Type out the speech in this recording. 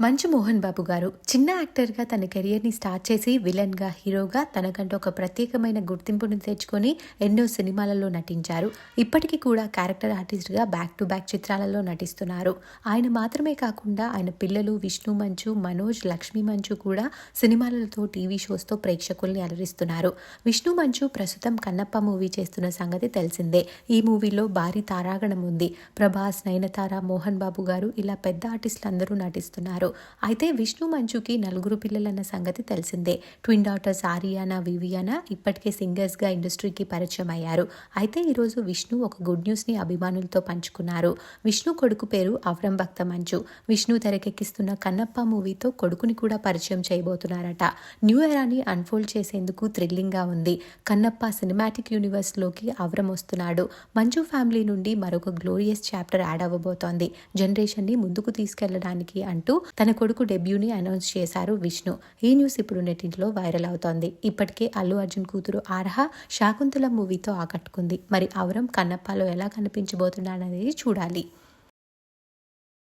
మంచు మోహన్ బాబు గారు చిన్న యాక్టర్గా తన కెరియర్ని స్టార్ట్ చేసి విలన్గా హీరోగా తనకంటూ ఒక ప్రత్యేకమైన గుర్తింపుని తెచ్చుకొని ఎన్నో సినిమాలలో నటించారు. ఇప్పటికీ కూడా క్యారెక్టర్ ఆర్టిస్ట్గా బ్యాక్ టు బ్యాక్ చిత్రాలలో నటిస్తున్నారు. ఆయన మాత్రమే కాకుండా ఆయన పిల్లలు విష్ణు మంచు మనోజ్ లక్ష్మీ మంచు కూడా సినిమాలతో టీవీ షోస్తో ప్రేక్షకుల్ని అలరిస్తున్నారు. విష్ణు మంచు ప్రస్తుతం కన్నప్ప మూవీ చేస్తున్న సంగతి తెలిసిందే. ఈ మూవీలో భారీ తారాగణం ఉంది. ప్రభాస్ నయనతార మోహన్ బాబు గారు ఇలా పెద్ద ఆర్టిస్టులు అందరూ నటిస్తున్నారు అయితే విష్ణు మంచుకి నలుగురు పిల్లలన్న సంగతి తెలిసిందే. ట్విన్ డాటర్స్ ఆరియానా వివియానా ఇప్పటికే సింగర్స్గా ఇండస్ట్రీకి పరిచయం అయ్యారు. అయితే ఈరోజు విష్ణు ఒక గుడ్ న్యూస్ని అభిమానులతో పంచుకున్నారు. విష్ణు కొడుకు పేరు అవరం భక్త మంచు. విష్ణు తెరకెక్కిస్తున్న కన్నప్ప మూవీతో కొడుకుని కూడా పరిచయం చేయబోతున్నారట. న్యూ ఎరాని అన్ఫోల్డ్ చేసేందుకు థ్రిల్లింగ్గా ఉంది. కన్నప్ప సినిమాటిక్ యూనివర్స్లోకి అవరం వస్తున్నాడు. మంచు ఫ్యామిలీ నుండి మరొక గ్లోరియస్ చాప్టర్ యాడ్ అవ్వబోతోంది. జనరేషన్ని ముందుకు తీసుకెళ్ళడానికి అంటూ తన కొడుకు డెబ్యూని అనౌన్స్ చేశారు విష్ణు. ఈ న్యూస్ ఇప్పుడు నెట్టింట్లో వైరల్ అవుతోంది. ఇప్పటికే అల్లు అర్జున్ కూతురు ఆర్హ శాకుంతల మూవీతో ఆకట్టుకుంది. మరి అవరం కన్నప్పలో ఎలా కనిపించబోతున్నాడనేది చూడాలి.